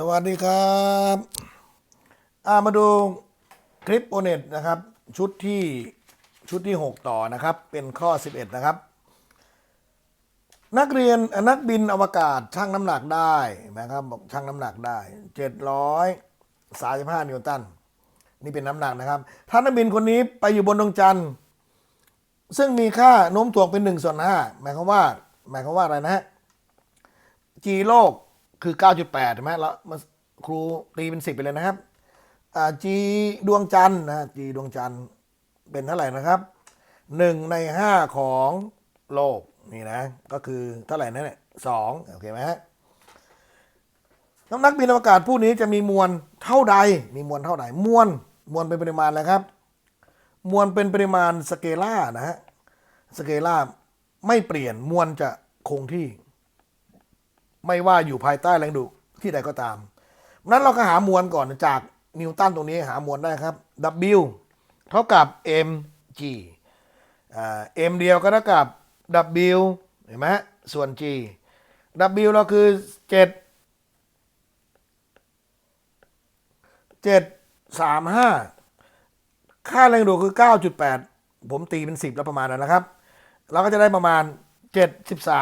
สวัสดีครับามาดูคลิปโอเน็ตนะครับ ชุดที่ชุดที่ 6 ต่อนะครับ เป็นข้อ 11 นะครับ นักเรียนนักบินอวกาศชั่งน้ำหนักได้นะครับบอกชั่งน้ำหนักได้ 735 นิวตัน นี่เป็นน้ำหนักนะครับ ถ้านักบินคนนี้ไปอยู่บนดวงจันทร์ ซึ่งมีค่าโน้มถ่วงเป็น1ส่วน5หมายความว่า หมายความว่าอะไรนะฮะ G โลก คือ 9.8ใช่ไหมแล้วมาครูตีเป็น 10 ไปเลยนะครับอ่า G ดวงจันทร์นะ G ดวงจันทร์เป็นเท่าไหร่นะครับ 1 ใน 5 ของโลกนี่นะ ก็คือเท่าไหร่นั่นแหละสองโอเคไหมฮะน้ำนักบินอวกาศผู้นี้จะมีมวลเท่าใด มีมวลเท่าไหร่มวล มวลเป็นปริมาณอะไรครับ มวลเป็นปริมาณสเกล่านะฮะ สเกล่าไม่เปลี่ยน มวลจะคงที่ ไม่ว่าอยู่ภายใต้แรงดูดที่ใดก็ตามนั้นเราก็หามวลก่อนจากนิวตันตรงนี้หามวลได้ครับ W เท่ากับ mg อ่า m เดียวก็เท่ากับ W เห็นไหมส่วน g W เราคือ 7 7 3 5 ค่าแรงดูดคือ 9.8 ผมตีเป็น 10 แล้วประมาณนั้นนะครับ เราก็จะได้ประมาณ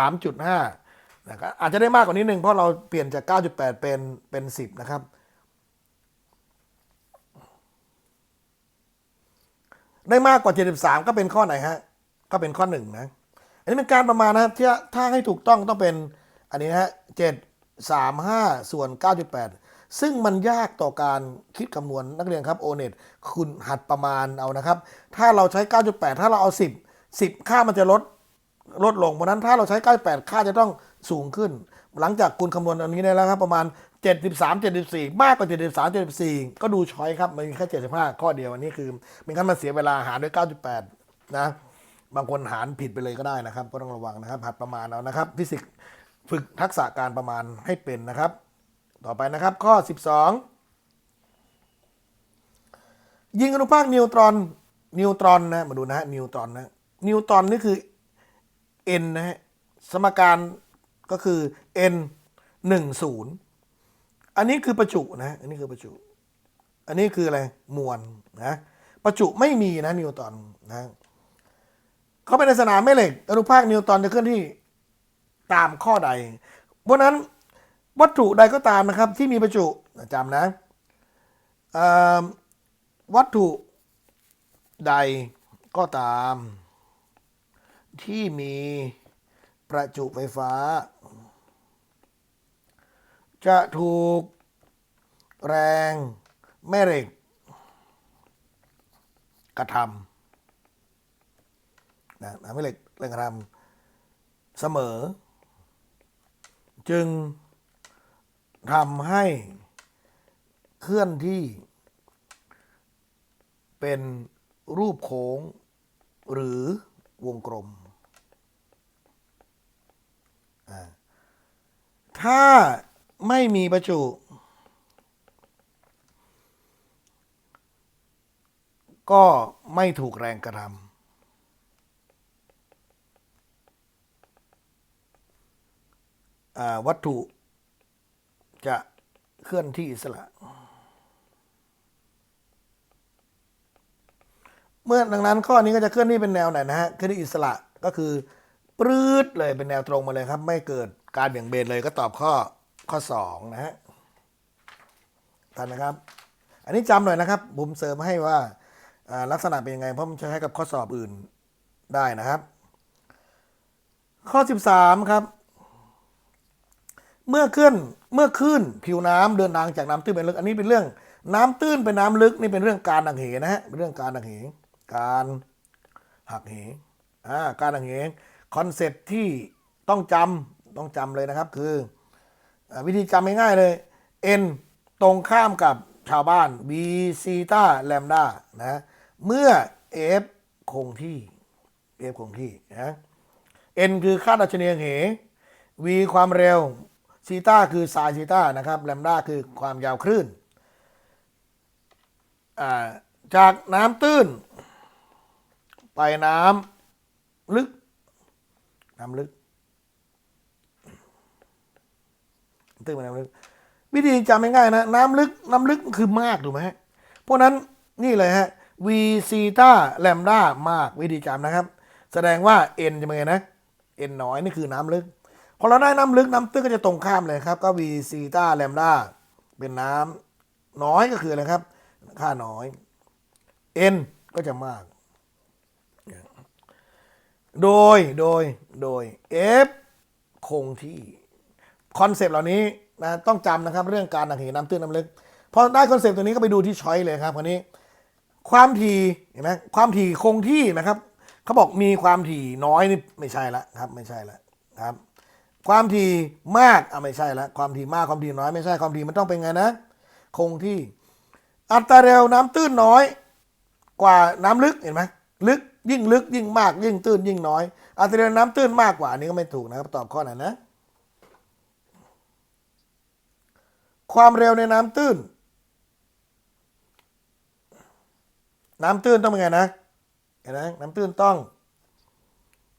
73.5 นะครับอาจจะได้มากกว่านี้หนึ่งเพราะเราเปลี่ยนจาก 9.8 เป็นเป็น 10 นะครับ ได้มากกว่า 73 ก็เป็นข้อไหนฮะ ก็เป็นข้อหนึ่งนะ อันนี้เป็นการประมาณนะที่ถ้าให้ถูกต้องต้องเป็นอันนี้นะฮะ7 3 5 ส่วน 9.8 ซึ่งมันยากต่อการคิดคำนวณนักเรียนครับโอเน็ตคุณหัดประมาณเอานะครับ ถ้าเราใช้ 9.8 ถ้าเราเอา 10 10 ค่ามันจะลดลดลง เพราะนั้นถ้าเราใช้ 98 ค่าจะต้อง สูงขึ้น หลังจากคุณคำนวณอันนี้ได้แล้วครับ ประมาณ 73 74 มากกว่า 73 74 ก็ดูช้อยครับ มันมีแค่ 75 ข้อเดียวอันนี้คือเป็นขั้นมันเสียเวลาหารด้วย 98 นะ บางคนหารผิดไปเลยก็ได้นะครับ ก็ต้องระวังนะครับ หัดประมาณเอานะครับฟิสิกส์ฝึกทักษะการประมาณให้เป็นนะครับ ต่อไปนะครับ ข้อ 12 ยิงอนุภาคนิวตรอนนิวตรอนนะมาดูนะฮะนิวตรอนนะนิวตรอนนี่คือ n นะฮะสมการ ก็คือ n 1 0 อันนี้คือประจุนะ อันนี้คือประจุ อันนี้คืออะไร มวลนะ ประจุไม่มีนะนิวตรอนนะเขาเป็นในสนามแม่เหล็กอนุภาคนิวตรอนจะเคลื่อนที่ตามข้อใด เพราะนั้นวัตถุใดก็ตามนะครับ ที่มีประจุจำนะอ่อวัตถุใดก็ตามที่มี ประจุไฟฟ้า จะถูกแรงแม่เหล็ก กระทำนะแม่เหล็กแรงกระทำเสมอ จึงทำให้เคลื่อนที่ เป็นรูปโค้ง หรือวงกลม ถ้าไม่มีประจุ ก็ไม่ถูกแรงกระทำวัตถุจะเคลื่อนที่อิสระ เมื่อดังนั้นข้อนี้ก็จะเคลื่อนที่เป็นแนวไหนนะฮะเคลื่อนที่อิสระก็คือ ปรืดเลยเป็นแนวตรงมาเลยครับ ไม่เกิดการเบี่ยงเบนเลยก็ตอบข้อข้อสองนะฮะทันนะครับ อันนี้จำหน่อยนะครับผมเสริมให้ว่าลักษณะเป็นยังไง เพราะมันใช้กับข้อสอบอื่นได้นะครับ ข้อ 13 ครับ เมื่อขึ้นเมื่อขึ้นผิวน้ำเดินทางจากน้ำตื้นเป็นลึก อันนี้เป็นเรื่องน้ำตื้นเป็นน้ำลึกนี่เป็นเรื่องการหักเหนะฮะเป็นเรื่องการหักเหการหักเหอ่าการหักเห คอนเซ็ปที่ต้องจำต้องจำเลยนะครับ คืออวิธีจำง่ายๆเลย n ตรงข้ามกับชาวบ้าน v ซีตาแลมดานะเมื่อ f คงที่ f คงที่นะ n คือค่าดัชนีเห v ความเร็วซีตาคือไซน์ซีตานะครับแลมดาคือความยาวคลื่นจากน้ำตื้น ไปน้ำลึก น้ำลึกตื้นไปน้ำลึก วิธีจำง่ายๆนะ น้ำลึก น้ำลึกคือมากถูกไหมฮะเพราะนั้นนี่เลยฮะ v ซีตาแลมด้ามากวิธีจำนะครับ แสดงว่า n จะเป็นไงนะ n น้อยนี่คือน้ำลึกพอเราได้น้ำลึกน้ำตื้นก็จะตรงข้ามเลยครับ ก็ v ซีตาแลมด้าเป็นน้ำน้อยก็คืออะไรครับ ค่าน้อย n ก็จะมาก โดยโดยโดย f คงที่คอนเซปต์เหล่านี้นะต้องจำนะครับเรื่องการดักเหน้ำตื้นน้ำลึกพอได้คอนเซปต์ตัวนี้ก็ไปดูที่ช้อยเลยครับคนนี้ ความถี่เห็นไหมความถี่คงที่นะครับเขาบอกมีความถี่น้อยนี่ไม่ใช่ละครับ ไม่ใช่ละครับ ความถี่มากอะไม่ใช่ละความถี่มากความถี่น้อยไม่ใช่ความถี่มันต้องเป็นไงนะ คงที่ อัตราเร็วน้ำตื้นน้อย กว่าน้ำลึกเห็นไหมลึก ยิ่งลึกยิ่งมากยิ่งตื้นยิ่งน้อยอัตราเร็วน้ำตื้นมากกว่านี้ก็ไม่ถูกนะครับ ตอบข้อไหนนะ ความเร็วในน้ำตื้น น้ำตื้นต้องเป็นไงนะเห็นไหมน้ำตื้นต้อง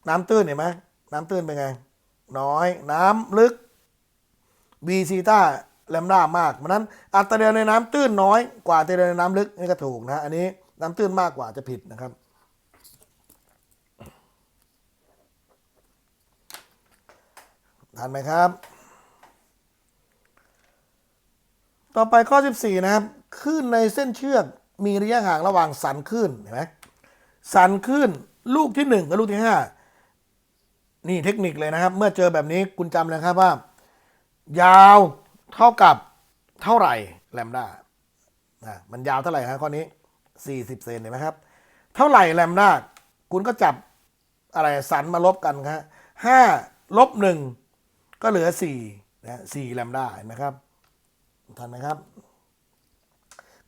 น้ำตื้นเห็นไหมน้ำตื้นเป็นไง น้อย น้ำลึก b ซีตาแลมด้ามากเพราะนั้น อัตราเร็วในน้ำตื้นน้อยกว่าอัตราเร็วในน้ำลึกนี่ก็ถูกนะอันนี้น้ำตื้นมากกว่าจะผิดนะครับ ทันไหมครับ ต่อไปข้อ 14 นะครับคลื่นในเส้นเชือกมีระยะห่างระหว่างสันคลื่นเห็นไหมสันคลื่นลูกที่ 1 กับลูกที่ 5 นี่เทคนิคเลยนะครับ เมื่อเจอแบบนี้คุณจำเลยครับว่า ยาวเท่ากับเท่าไหร่แลมด้าอะมันยาวเท่าไหร่ครับข้อนี้ 40 เซนเห็นไหมครับ เท่าไหร่แลมด้าคุณก็จับอะไรสันมาลบกันครับห้าลบหนึ่ง ก็เหลือ4นะสี่แลมด้าเห็นไหมครับทันไหมครับ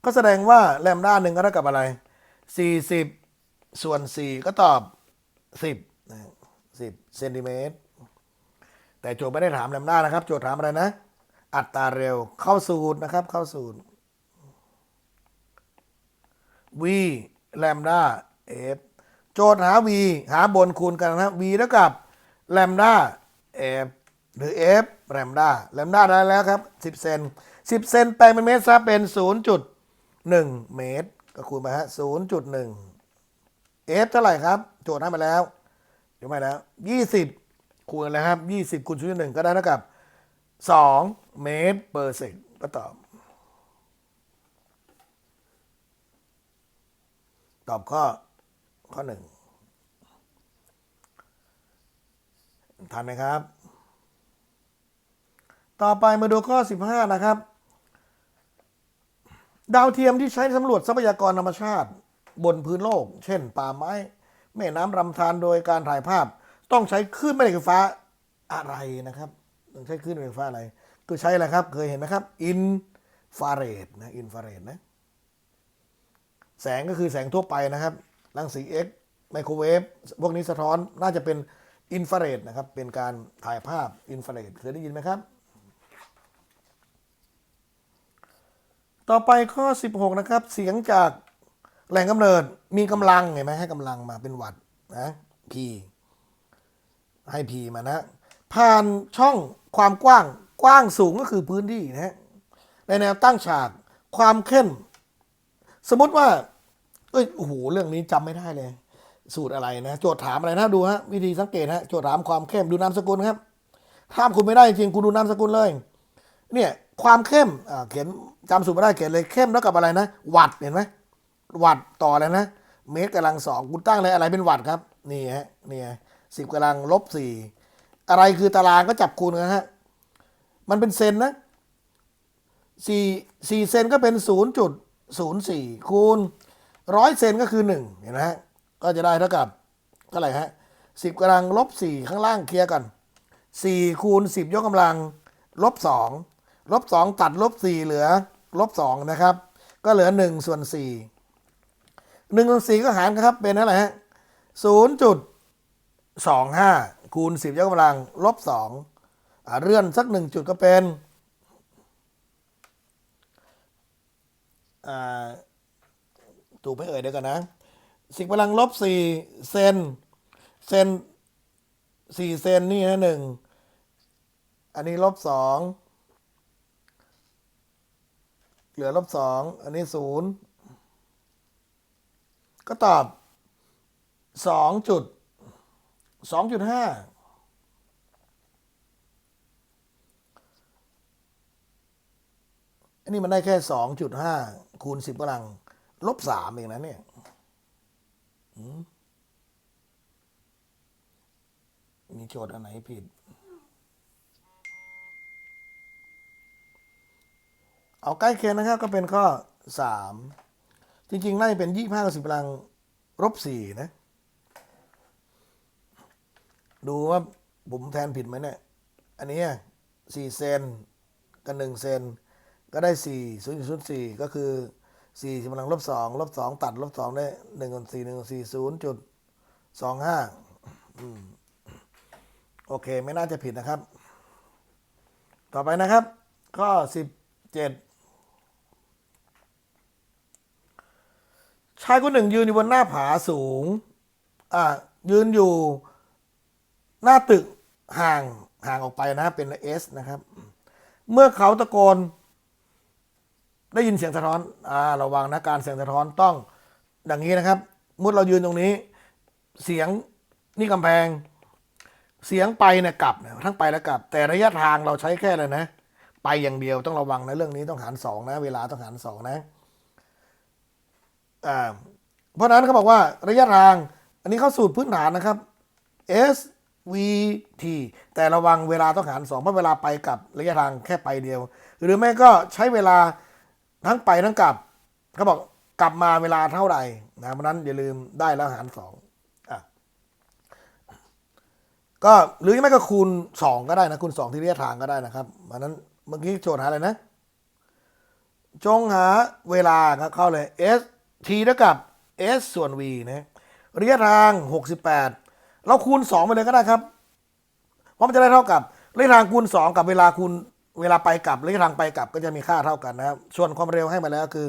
ก็แสดงว่าแลมด้าหนึ่งก็เท่ากับอะไร 40 ส่วน 4 ก็ตอบ 10นะ10เซนติเมตรแต่โจทย์ไม่ได้ถามแลมด้านะครับ โจทย์ถามอะไรนะ อัตราเร็วเข้าสูตรนะครับ เข้าสูตร v แลมด้า f โจทย์หา v หาบนคูณกันนะ v เท่ากับแลมด้า f หรือ f แลมด้าแลมด้าได้แล้วครับ 10 เซน 10 เซนแปลงเป็นเมตรซะเป็น 0.1 เมตร ก็คูณไปฮะ 0.1 f เท่าไหร่ครับ โจทย์ให้มาแล้วเดี๋ยวมาแล้ว 20 คูณอะไรครับ 20คูณ0.1ก็ได้เท่ากับ 2 เมตรเปอร์เซกก็ตอบ ตอบข้อข้อหนึ่งทันไหมครับ ต่อไปมาดูข้อ 15 นะครับ ดาวเทียมที่ใช้สำรวจทรัพยากรธรรมชาติ บนพื้นโลก เช่น ป่าไม้ แม่น้ำลำธารโดยการถ่ายภาพ ต้องใช้คลื่นแม่เหล็กไฟฟ้าอะไรนะครับต้องใช้คลื่นแม่เหล็กไฟฟ้าอะไร คือใช้อะไรครับ เคยเห็นไหมครับ อินฟราเรดนะอินฟราเรดนะแสงก็คือแสงทั่วไปนะครับรังสี X ไมโครเวฟพวกนี้สะท้อนน่าจะเป็นอินฟราเรดนะครับ เป็นการถ่ายภาพอินฟราเรดเคยได้ยินไหมครับ ต่อไปข้อ 16 นะครับ เสียงจากแหล่งกำเนิดมีกำลังเห็นไหมให้กำลังมาเป็นวัตต์นะ P ให้ P มานะ ผ่านช่องความกว้างกว้างสูงก็คือพื้นที่นะฮะในแนวตั้งฉากความเข้มสมมติว่า เอ้ยโอ้โหเรื่องนี้จำไม่ได้เลย สูตรอะไรนะ โจทย์ถามอะไรนะดูฮะวิธีสังเกตฮะโจทย์ถามความเข้มดูนามสกุลครับถ้ามคุณไม่ได้จริงคุณดูนามสกุลเลย เนี่ย ความเข้มเขียนจำสูตรไม่ได้เขียนเลยเข้มเท่ากับอะไรนะ วัตต์เห็นไหมวัตต์ต่ออะไรนะ เมตรกำลังสองคุณตั้งเลยอะไรเป็นวัตต์ครับ นี่ฮะนี่สิบกำลังลบสี่อะไรคือตารางก็จับคูณกันฮะมันเป็นเซนนะสี่สี่เซนก็เป็นศูนย์จุดศูนย์สี่คูณร้อยเซนก็คือหนึ่งเห็นไหมฮะก็จะได้เท่ากับเท่าไหร่ฮะสิบกำลังลบสี่ข้างล่างเคลียร์กันสี่คูณสิบยกกำลังลบสอง ลบสองตัดลบสี่เหลือลบสองนะครับ ก็เหลือหนึ่งส่วนสี่หนึ่งส่วนสี่ก็หารกันครับเป็นเท่าไหร่ฮะศูนย์จุดสองห้าคูณสิบยกกำลังลบสองเลื่อนสักหนึ่งจุดก็เป็นอ่าถูกไหม่เอ่ยเดี๋ยวกันนะสิบกำลังลบสี่เซนเซนสี่เซนนี่นะหนึ่งอันนี้ลบสอง เหลือลบสองอันนี้ศูนย์ก็ตอบสองจุดสองจุดห้าอันนี้มันได้แค่สองจุดห้าคูณสิบกำลัง ลบสามเองนะเนี่ยมีโจทย์อันไหนผิด เอาใกล้เคียงนะครับ ก็เป็นข้อ 3 จริงๆน่าจะเป็น 25กับ10กำลังลบ4นะ ดูว่าผมแทนผิดไหมเนี่ย อันนี้ 4 เซนกับ1เซนก็ได้ 4 0 0 4 ก็คือ4กำลังลบ2ลบ2ตัดลบ2ได้1กับ4 1กับ4 0จุด25โอเค ไม่น่าจะผิดนะครับ ต่อไปนะครับ ข้อ 17 ชายคนหนึ่งยืนอยู่บนหน้าผาสูง อ่า ยืนอยู่หน้าตึกห่างห่างออกไปนะ เป็นเอสนะครับ เมื่อเขาตะโกน ได้ยินเสียงสะท้อน อ่า ระวังนะการเสียงสะท้อนต้องดังนี้นะครับมุดเรายืนตรงนี้ เสียงนี่กำแพง เสียงไปเนี่ยกลับเนี่ยทั้งไปและกลับ แต่ระยะทางเราใช้แค่เลยนะ ไปอย่างเดียวต้องระวังนะเรื่องนี้ต้องหารสองนะ เวลาต้องหารสองนะ เพราะนั้นเขาบอกว่าระยะทาง อันนี้เข้าสูตรพื้นฐานนะครับ S V T แต่ระวังเวลาต้องหารสองเพราะเวลาไปกับระยะทางแค่ไปเดียว หรือไม่ก็ใช้เวลาทั้งไปทั้งกลับเขาบอกกลับมาเวลาเท่าไหร่นะเพราะนั้นอย่าลืมได้แล้วหารสองอะก็หรือไม่ก็คูณสองก็ได้นะคูณสองที่ระยะทางก็ได้นะครับเพราะนั้นเมื่อกี้โจทย์หาอะไรนะ จงหาเวลาครับเข้าเลย s t เท่ากับ s ส่วน v นะระยะทาง 68 เราคูณ 2 ไปเลยก็ได้ครับ เพราะมันจะได้เท่ากับระยะทางคูณ 2 กับเวลาคูณเวลาไปกลับระยะทางไปกลับก็จะมีค่าเท่ากันนะครับ ส่วนความเร็วให้มาแล้วคือ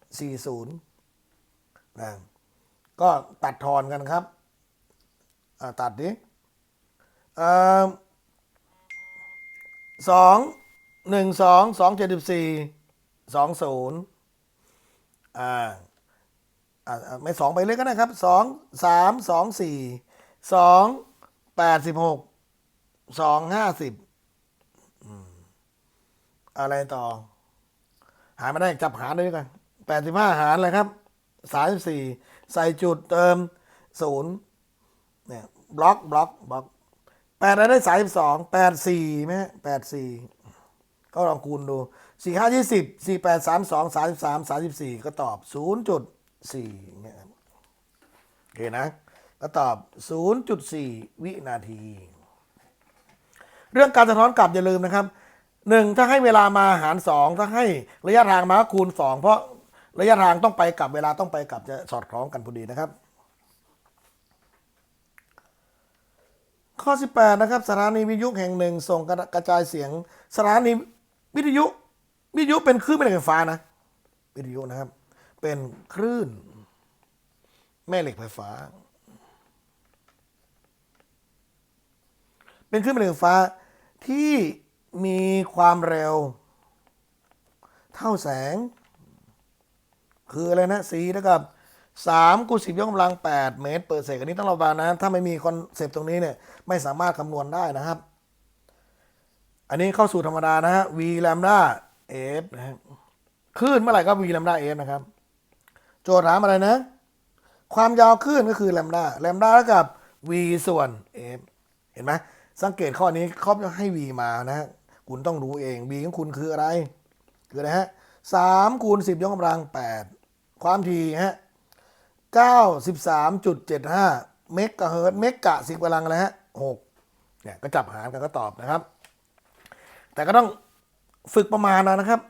340นะก็ตัดทอนกันครับ ตัดดิอ่อสองหนึ่งสองสองเจ็ดสิบสี่สองศูนย์ อ่าอ่าไม่สองไปเลยก็ได้ครับสองสามสองสี่สองแปดสิบหกสองห้าสิบอะไรต่อ หารไม่ได้จับหารด้วยกันแปดสิบห้าหารเลยครับสามสิบสี่ใส่จุดเติมศูนย์เนี่ยบล็อกบล็อกบล็อกแปดได้สามสิบสองแปดสี่ไหมแปดสี่ก็ลองคูณดู สี่ห้ายี่สิบสี่แปดสามสองสามสิบสามสามสิบสี่ก็ตอบศูนย์จุดสี่เนี่ยโอเคนะ ก็ตอบศูนย์จุดสี่วินาที เรื่องการสะท้อนกลับอย่าลืมนะครับหนึ่งถ้าให้เวลามาหารสองถ้าให้ระยะทางมาคูณสองเพราะระยะทางต้องไปกลับเวลาต้องไปกลับจะสอดคล้องกันพอดีนะครับ ข้อ 18 นะครับสถานีวิทยุแห่งหนึ่งส่งกระกระจายเสียงสถานีวิทยุ วิทยุเป็นคลื่นแม่เหล็กไฟฟ้านะวิทยุนะครับ เป็นคลื่น แม่เหล็กไฟฟ้า เป็นคลื่นแม่เหล็กไฟฟ้าที่มีความเร็ว เท่าแสง คืออะไรนะสีเท่ากับสามคูสิบยกกำลังแปดเมตรเปอร์เซกอันนี้ต้องระวังนะ ถ้าไม่มีคอนเซปต์ตรงนี้เนี่ย ไม่สามารถคำนวณได้นะครับ อันนี้เข้าสู่ธรรมดานะฮะ v แลมด้า f นะฮะคลื่นเมื่อไหร่ก็ v แลมด้า f นะครับ โจทย์ถามอะไรนะ ความยาวคลื่นก็คือแลมด้าแลมด้าเท่ากับ v ส่วน f เห็นไหมสังเกตข้อนี้เขาให้ v มานะฮะคุณต้องรู้เอง v ของคุณคืออะไร คืออะไรฮะสามคูณสิบยกกำลังแปดความถี่ฮะเก้าสิบสามจุดเจ็ดห้าเมกะเฮิร์ตเมกะสิบกำลังอะไรฮะหกเนี่ยก็จับหารกันก็ตอบนะครับ แต่ก็ต้อง ฝึกประมาณนะนะครับ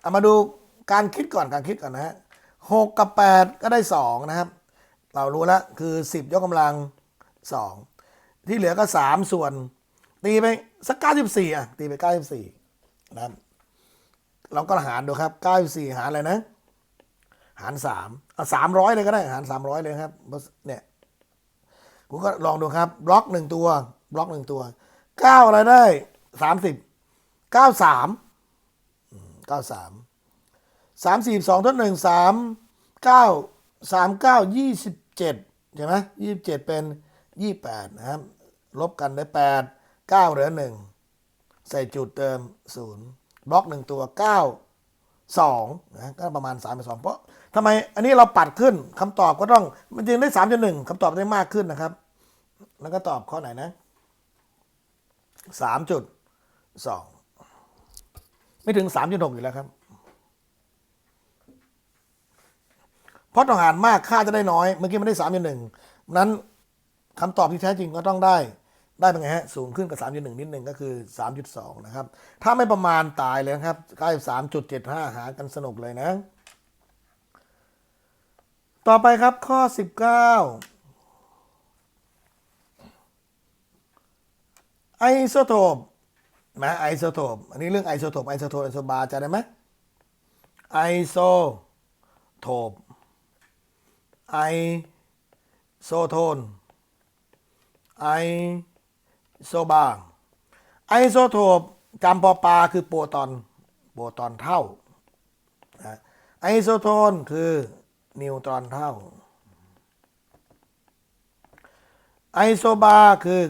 เอามาดูการคิดก่อนการคิดก่อนนะฮะหกกับแปดก็ได้สองนะครับ เรารู้แล้วคือสิบยกกำลังสองที่เหลือก็สามส่วน ตีไปสักเก้าสิบสี่อะตีไปเก้าสิบสี่นะครับเราก็หารดูครับเก้าสิบสี่หารอะไรนะ หารสามเอาสามร้อยเลยก็ได้หารสามร้อยเลยครับเนี่ยคุณก็ลองดูครับ บล็อกหนึ่งตัว บล็อกหนึ่งตัวเก้าอะไรได้สามสิบ เก้าสามเก้าสามสามสี่สองทดหนึ่งสามเก้าสามเก้ายี่สิบเจ็ดใช่ไหมยี่สิบเจ็ดเป็นยี่แปดนะครับ ลบกันได้แปดเก้าเหลือหนึ่งใส่จุดเติมศูนย์บล็อกหนึ่งตัวเก้าสองนะก็ประมาณสามเป็นสองเพราะทำไมอันนี้เราปัดขึ้นคำตอบก็ต้อง มันจึงได้สามจุดหนึ่งคำตอบได้มากขึ้นนะครับ แล้วก็ตอบข้อไหนนะสามจุดสอง ไม่ถึงสามจุดหกอยู่แล้วครับ เพราะต้องหารมากค่าจะได้น้อย เมื่อกี้มันได้สามจุดหนึ่งนั้นคำตอบที่แท้จริงก็ต้องได้ได้เป็นไงฮะสูงขึ้นกับสามจุดหนึ่งนิดหนึ่งก็คือสามจุดสองนะครับ ถ้าไม่ประมาณตายเลยนะครับใกล้สามจุดเจ็ดห้าหากันสนุกเลยนะ ต่อไปครับข้อสิบเก้าไอโซโทป นะไอโซโทปอันนี้เรื่องไอโซโทปไอโซโทปไอโซบาร์จะได้ไหมไอโซโทปไอโซโทนไอโซบาร์ไอโซโทปจำปอปลาคือโปรตอนโปรตอนเท่าไอโซโทนคือนิวตรอนเท่า ไอโซบาร์คือ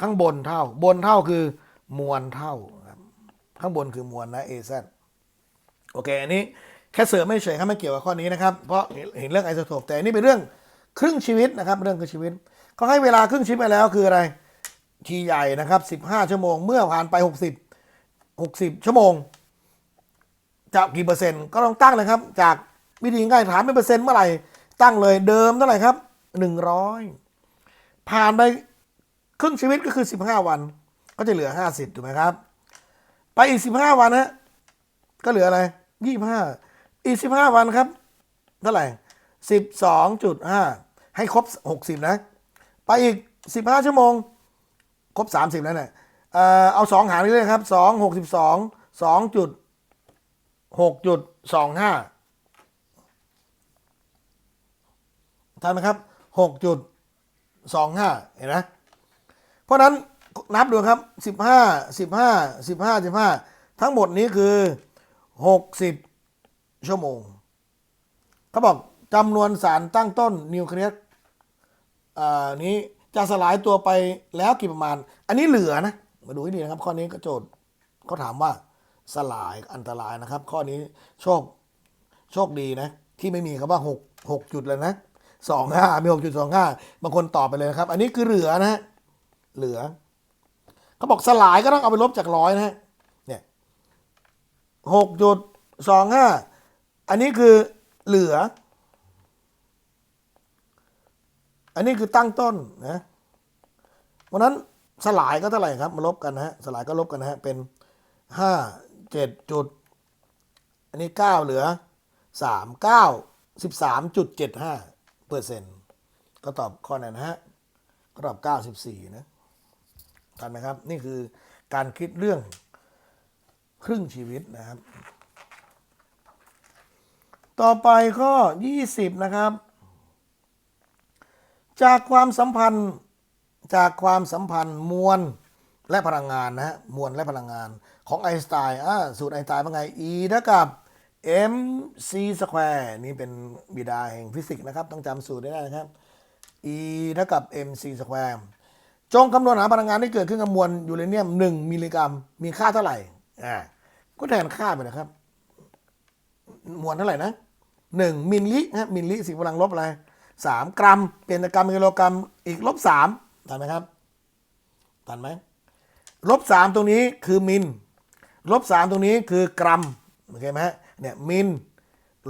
ข้างบนเท่า บนเท่าคือ มวลเท่าครับข้างบนคือมวลนะเอซโอเค อันนี้แค่เสริมไม่เฉยครับไม่เกี่ยวกับข้อนี้นะครับ เพราะเห็นเรื่องไอโซโทปแต่นนี่เป็นเรื่องครึ่งชีวิตนะครับ เรื่องครึ่งชีวิตเขาให้เวลาครึ่งชีวิตไปแล้วคืออะไร ทีใหญ่นะครับ 15 ชั่วโมง เมื่อผ่านไป 60 60 ชั่วโมงจะกี่เปอร์เซ็นต์ก็ต้องตั้งเลยครับ จากวิธีง่ายถามเป็นเปอร์เซ็นต์เมื่อไหร่ตั้งเลยเดิมเท่าไหร่ครับ 100 ผ่านไปครึ่งชีวิตก็คือ 15 วัน ก็จะเหลือห้าสิบถูกไหมครับ ไปอีกสิบห้าวันฮนะก็เหลืออะไรยี่ห้าอีกสิบห้าวันครับเท่าไหร่สิบสองจุดห้าให้ครบหกสิบนะ ไปอีกสิบห้าชั่วโมง ครบสามสิบแล้วเนะี่ยเอาสองหารเลยครับสองหกสิบสองสองจุดหกจุดสองห้าทันไหมครับหกจุดสองห้าเห็นไหมเพราะนั้น นับดูครับ15 15 15 15ทั้งหมดนี้คือ60ชั่วโมง เขาบอกจำนวนสารตั้งต้นนิวเคลียสนี้จะสลายตัวไปแล้วกี่ประมาณ อันนี้เหลือนะ มาดูให้ดีนะครับ ข้อนี้ก็โจทย์เขาถามว่าสลายอันตรายนะครับ ข้อนี้โชคโชคดีนะ ที่ไม่มีคำว่าหกหกจุดเลยนะสองห้ามีหกจุดสองห้าบางคนตอบไปเลยนะครับ อันนี้คือเหลือนะ เหลือ เขาบอกสลายก็ต้องเอาไปลบจากร้อยนะฮะเนี่ยหกจุดสองห้าอันนี้คือเหลือ อันนี้คือตั้งต้นนะวันนั้นสลายก็เท่าไหร่ครับมาลบกันนะฮะสลายก็ลบกันนะฮะเป็นห้าเจ็ดจุดอันนี้เก้าเหลือสามเก้าสิบสามจุดเจ็ดห้าเปอร์เซ็นต์ก็ตอบข้อไหนนะฮะก็ตอบเก้าสิบสี่นะ ทันไหมครับ นี่คือการคิดเรื่องครึ่งชีวิตนะครับ ต่อไปข้อ 20 นะครับ จากความสัมพันธ์จากความสัมพันธ์มวลและพลังงานนะฮะมวลและพลังงานของไอน์สไตน์อ่าสูตรไอน์สไตน์เป็นไง E เท่ากับ mc สแควร์นี่เป็นบิดาแห่งฟิสิกส์นะครับ ต้องจำสูตรได้นะครับ E เท่ากับ mc สแควร์ จงคำนวณหาพลังงานที่เกิดขึ้นกับมวลยูเรเนียม 1 มิลลิกรัม มีค่าเท่าไหร่ อ่า ก็แทนค่าไปนะครับ มวลเท่าไหร่นะหนึ่งมิลลินะมิลลิสิ่พลังลบอะไรสามกรัมเปลี่ยนจากกรัม เป็นกิโลกรัม อีกลบสามทันไหมครับทันไหมลบสามตรงนี้คือมิล ลบสามตรงนี้คือกรัม โอเคไหมฮะเนี่ยมิล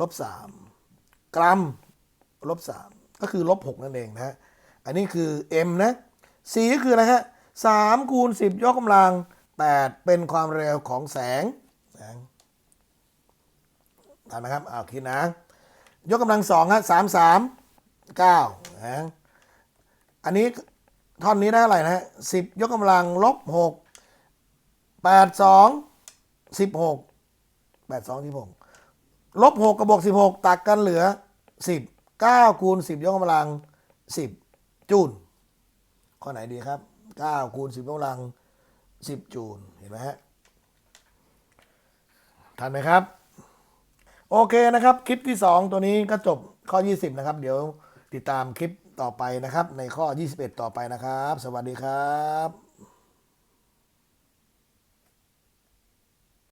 ลบสามกรัม ลบสามก็คือลบหกนั่นเองนะฮะ อันนี้คือ m นะ สีก็คืออะไรฮะสามคูณสิบยกกำลังแปดเป็นความเร็วของแสงแสงทันไหมครับอ้าวคิดนะ ยกกำลังสองฮะสามสามเก้านะอันนี้ท่อนนี้ได้เท่าไรนะฮะสิบยกกำลังลบหกแปดสองสิบหกแปดสองสิบหกลบหกกับบวกสิบหกตัดกันเหลือสิบเก้าคูณสิบยกกำลังสิบจูล ข้อไหนดีครับ9คูณ10ยกกำลัง 10 จูลเห็นไหมฮะทันไหมครับ โอเคนะครับ คลิปที่ 2 ตัวนี้ก็จบข้อ 20 นะครับ เดี๋ยวติดตามคลิปต่อไปนะครับ ในข้อ 21 ต่อไปนะครับ สวัสดีครับ